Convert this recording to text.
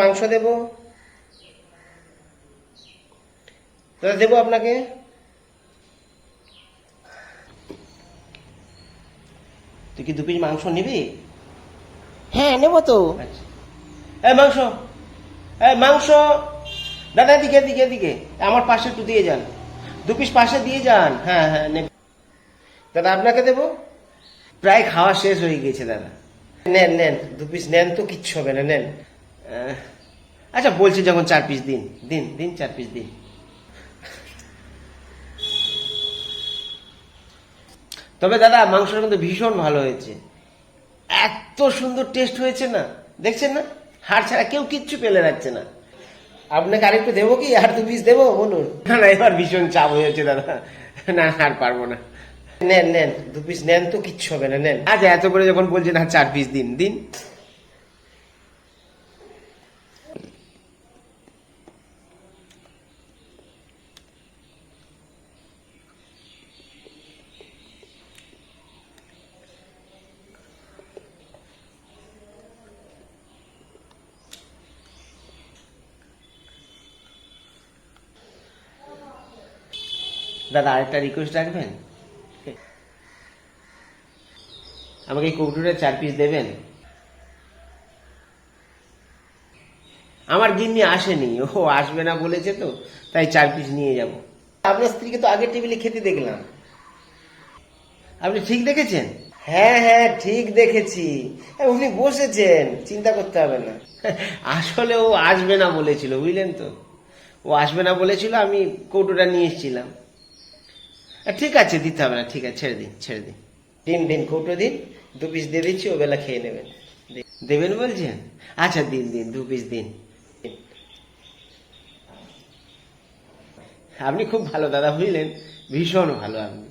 মাংস দেব? দাদা দেবো আপনাকে? তুই কি দু পিস মাংস নিবি? হ্যাঁ নেব তো। এই মাংস এই মাংস। দাদা দিকে দিকে দিকে আমার পাশে একটু দিয়ে যান। দু পিস পাশে দিয়ে যান। হ্যাঁ হ্যাঁ নেব। দাদা আপনাকে দেবো? প্রায় খাওয়া শেষ হয়ে গেছে দাদা। নেন নেন দু পিস নেন তো কিচ্ছু হবে না নেন। আচ্ছা বলছি যখন চার পিস দিন দিন দিন চার পিস দিন। তবে দাদা, মাংসটা কিন্তু ভীষণ ভালো হয়েছে। এত সুন্দর টেস্ট হয়েছে না, দেখছেন না? হাড় ছাড়া কেউ কিচ্ছু পেলে যাচ্ছে না। আপনাকে আরেকটু দেবো কি? আর দু পিস দেবো? বলুন। না না, এবার ভীষণ চাপ হয়েছে দাদা। না, আর পারব না। নেন নেন, দু পিস নেন তো, কিচ্ছু হবে না, নেন। আচ্ছা এত করে যখন বলছেন, আর চার পিস দিন দিন। দাদা আরেকটা রিকোয়েস্ট রাখবেন? আমাকে এই কৌটুরে চার পিস দেবেন? আমার গিন্নি আসেনি ও আসবে না বলেছে তো তাই চার পিস নিয়ে যাব। আপনার স্ত্রীকে তো আগের টেবিলে খেতে দেখলাম। আপনি ঠিক দেখেছেন? হ্যাঁ হ্যাঁ ঠিক দেখেছি। হ্যাঁ, উনি বসেছেন চিন্তা করতে হবে না। আসলে ও আসবে না বলেছিল বুঝলেন তো? ও আসবে না বলেছিল আমি কৌটোটা নিয়ে এসেছিলাম। ঠিক আছে, দিতে হবে না, ঠিক আছে, ছেড়ে দিন ছেড়ে দিন। দিন দিন, কৌটো দিন, দু পিস দিয়ে দিচ্ছি ও বেলা খেয়ে নেবেন। দেবেন বলছেন? আচ্ছা দিন দিন, দু পিস দিন দিন। আপনি খুব ভালো দাদা, বুঝলেন? ভীষণ ভালো আপনি।